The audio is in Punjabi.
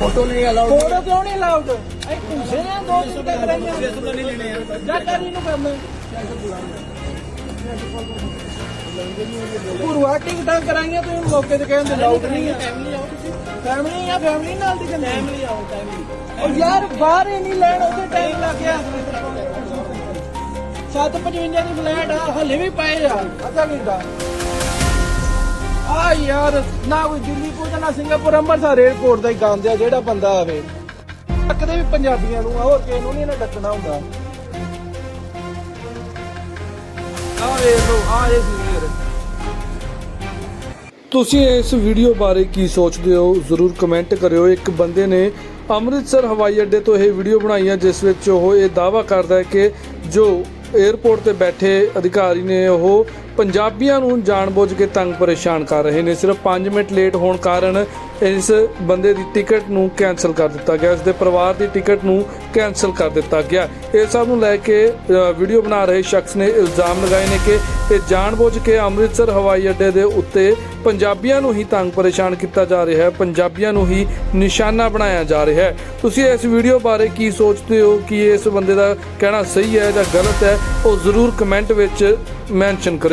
ਫੋਟੋ ਨਹੀਂ ਅਲਾਉਡ ਫੋਟੋ ਕਿਉਂ ਨਹੀਂ ਲਾਉਡ ਐ ਪੁੱਛੇ ਨੇ ਦੋ ਟਿਕਟਾਂ ਕਰਾਈਆਂ ਨਹੀਂ ਲੈਣੇ ਯਾਰ ਜਾ ਕਰੀ ਨੂੰ ਕੰਮ ਪੁਰਵਾ ਟਿਕਟਾਂ ਕਰਾਈਆਂ ਤੁਸੀਂ ਮੌਕੇ ਤੇ ਕਹਿੰਦੇ ਲਾਉਡ ਨਹੀਂ ਹੈ ਫੈਮਿਲੀ ਆਓ ਤੁਸੀਂ। ਫੈਮਿਲੀ ਆ ਫੈਮਿਲੀ ਨਾਲ ਦੀ ਕਹਿੰਦੇ ਫੈਮਿਲੀ ਆਓ ਫੈਮਿਲੀ ਉਹ ਯਾਰ ਬਾਹਰ ਹੀ ਨਹੀਂ ਲੈਣ ਉਹਦੇ ਟਾਈਮ ਲੱਗ ਗਿਆ। 755 ਦੀ ਫਲੈਟ ਆ ਹਲੇ ਵੀ ਪਏ ਆ। ਅੱਧਾ ਘੰਟਾ। ਨਹੀਂ ਯਾਰ ਨਾ ਕੋਈ ਦਿੱਲੀ ਪਹੁੰਚਦਾ ਨਾ ਸਿੰਗਾਪੁਰ ਅੰਮ੍ਰਿਤਸਰ 에ਅਰਪੋਰਟ ਦਾ ਹੀ ਗੰਦ ਆ ਜਿਹੜਾ ਬੰਦਾ ਆਵੇ। ਕਦੇ ਵੀ ਪੰਜਾਬੀਆਂ ਨੂੰ ਆ, ਹੋਰ ਨੂੰ ਨਹੀਂ ਇਹਨਾਂ ਡੱਕਣਾ ਹੁੰਦਾ। ਆ ਲੋ ਆ ਇਹ ਤੁਸੀਂ ਇਸ ਵੀਡੀਓ ਬਾਰੇ ਕੀ ਸੋਚਦੇ ਹੋ? ਜ਼ਰੂਰ ਕਮੈਂਟ ਕਰਿਓ। ਇੱਕ ਬੰਦੇ ਨੇ ਅੰਮ੍ਰਿਤਸਰ ਹਵਾਈ ਅੱਡੇ ਤੋਂ ਇਹ ਵੀਡੀਓ ਬਣਾਈ ਹੈ ਜਿਸ ਵਿੱਚ ਉਹ ਇਹ ਦਾਵਾ ਕਰਦਾ ਹੈ ਕਿ ਜੋ 에ਅਰਪੋਰਟ ਤੇ ਬੈਠੇ ਅਧਿਕਾਰੀ ਨੇ ਉਹ ਪੰਜਾਬੀਆਂ ਨੂੰ ਜਾਣਬੁੱਝ ਕੇ ਤੰਗ ਪਰੇਸ਼ਾਨ ਕਰ ਰਹੇ ਨੇ। ਸਿਰਫ 5 ਮਿੰਟ ਲੇਟ ਹੋਣ ਕਾਰਨ ਇਸ ਬੰਦੇ ਦੀ ਟਿਕਟ ਨੂੰ ਕੈਨਸਲ ਕਰ ਦਿੱਤਾ ਗਿਆ। ਇਸ ਦੇ ਪਰਿਵਾਰ ਦੀ ਟਿਕਟ ਨੂੰ ਕੈਨਸਲ ਕਰ ਦਿੱਤਾ ਗਿਆ। ਇਹ ਸਭ ਨੂੰ ਲੈ ਕੇ ਵੀਡੀਓ ਬਣਾ ਰਹੇ ਸ਼ਖਸ ਨੇ ਇਲਜ਼ਾਮ ਲਗਾਏ ਨੇ ਕਿ ਇਹ ਜਾਣਬੁੱਝ ਕੇ ਅੰਮ੍ਰਿਤਸਰ ਹਵਾਈ ਅੱਡੇ ਦੇ ਉੱਤੇ ਪੰਜਾਬੀਆਂ ਨੂੰ ਹੀ ਤੰਗ ਪਰੇਸ਼ਾਨ ਕੀਤਾ ਜਾ ਰਿਹਾ ਹੈ। ਪੰਜਾਬੀਆਂ ਨੂੰ ਹੀ ਨਿਸ਼ਾਨਾ ਬਣਾਇਆ ਜਾ ਰਿਹਾ ਹੈ। ਤੁਸੀਂ ਇਸ ਵੀਡੀਓ ਬਾਰੇ ਕੀ ਸੋਚਦੇ ਹੋ? ਕਿ ਇਸ ਬੰਦੇ ਦਾ ਕਹਿਣਾ ਸਹੀ ਹੈ ਜਾਂ ਗਲਤ ਹੈ? ਉਹ ਜ਼ਰੂਰ ਕਮੈਂਟ ਵਿੱਚ ਮੈਂਸ਼ਨ ਕਰਿਓ।